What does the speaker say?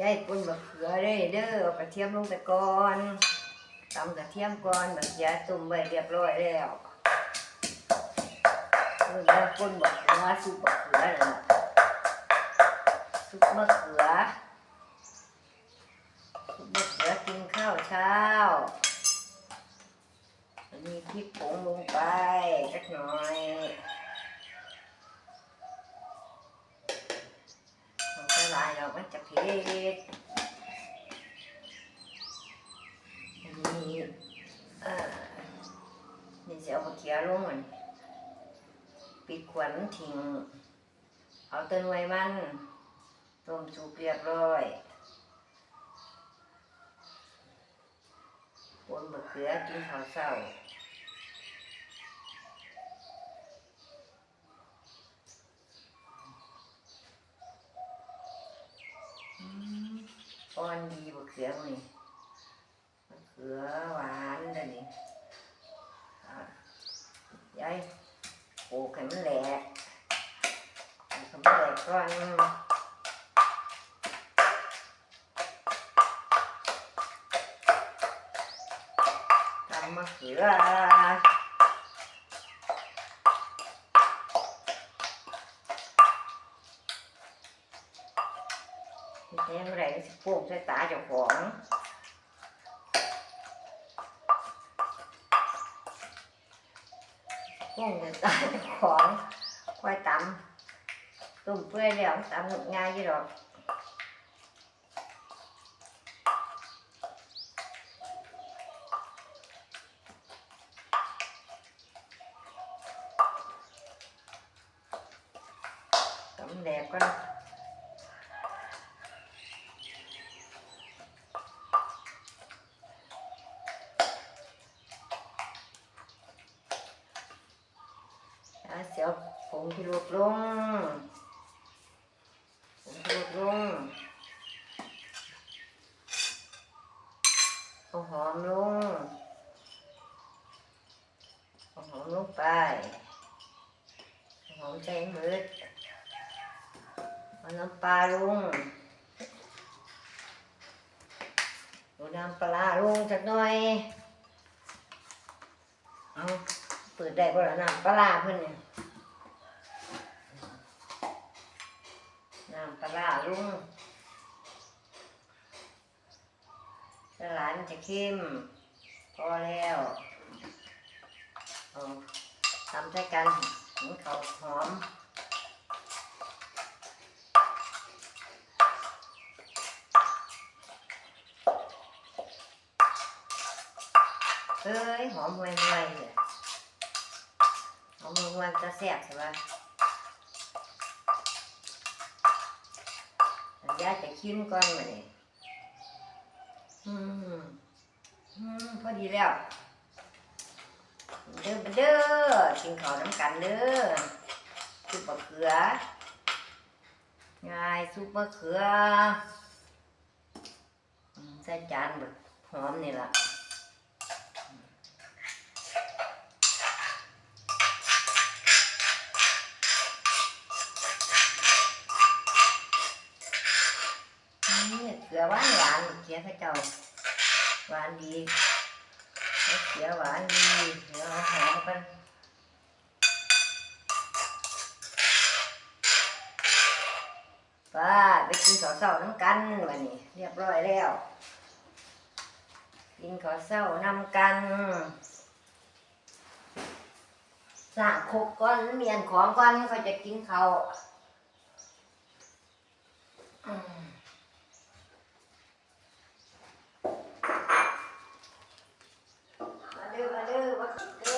ยายปุ่นบักเขือเด้เด้อเอากระเทียมลงไปก่อนตำกระเทียมก่อนบักเขือตุ่มไว้เรียบร้อยแล้วเออแล้วปุ่นบักเขือซุปบักเขือนั่นล่ะซุปมะเขือซุปมะเขือกินข้าวเช้ามีพริกผงลงไปสักหน่อยมันจะลายเรามันจะเผ็ดอันนี้เอ่อนี่จะ เอามะเขือลงมันปิดขวัญทิ้งเอาต้นไว้มันต้มสุกเรียบร้อยปนมะเขือกินข้าวเช้าอ่อนดีบะเขือมันนี่มะเขือหวานเด้อนี่อะยายปลูก ให้มันแหลกให้มันแหลกก่อนทำมะเขือที่แท้เมื่อไหร่สิปลูกใส่ตาเจ้าของปลู กใส่ตายของควายตำตุ่มเปื่อยแล้วตำง่ายยี่หรอกตำแดกก็อน แล้ว เสียวผงที่ลดลงผงที่ลดลงเอาหอมลงเอาหอมลงไปหอมใจมืดเอาน้ำปลาลงเอาน้ำปลาลงสักหน่อยเอาเปิดได้บ่ล่ะน้ำปลาเพิ่นเนี่ย น้ำปลาร้าลุงสลานจะเข้มพอแล้วทำใช้กันถึงเขาวหอมเอ้ยหอมห่วยๆเนี่ยหอมห่วยๆจะแซ่บใช่ปะ ยากจะชิมก่อนมาเนี่ยอืมอืมพอดีแล้ว เด้อเด้อกินข้าวน้ำกันเด้อซุปมะเขือง่ายซุปมะเขือใส่จานแบบหอมนี่แหละ อหวานหวานเขียพระเจ้าหวานดีเขียหวานดีเดี๋ยวเอาหอมกันป้าไปกินข้าวเช้าน้ำกันวันนี้ เรียบร้อยแล้ว กินข้าวเช้านำกันสร้างครกก่อนเมียนของก่อนเขาจะกินเขาอืม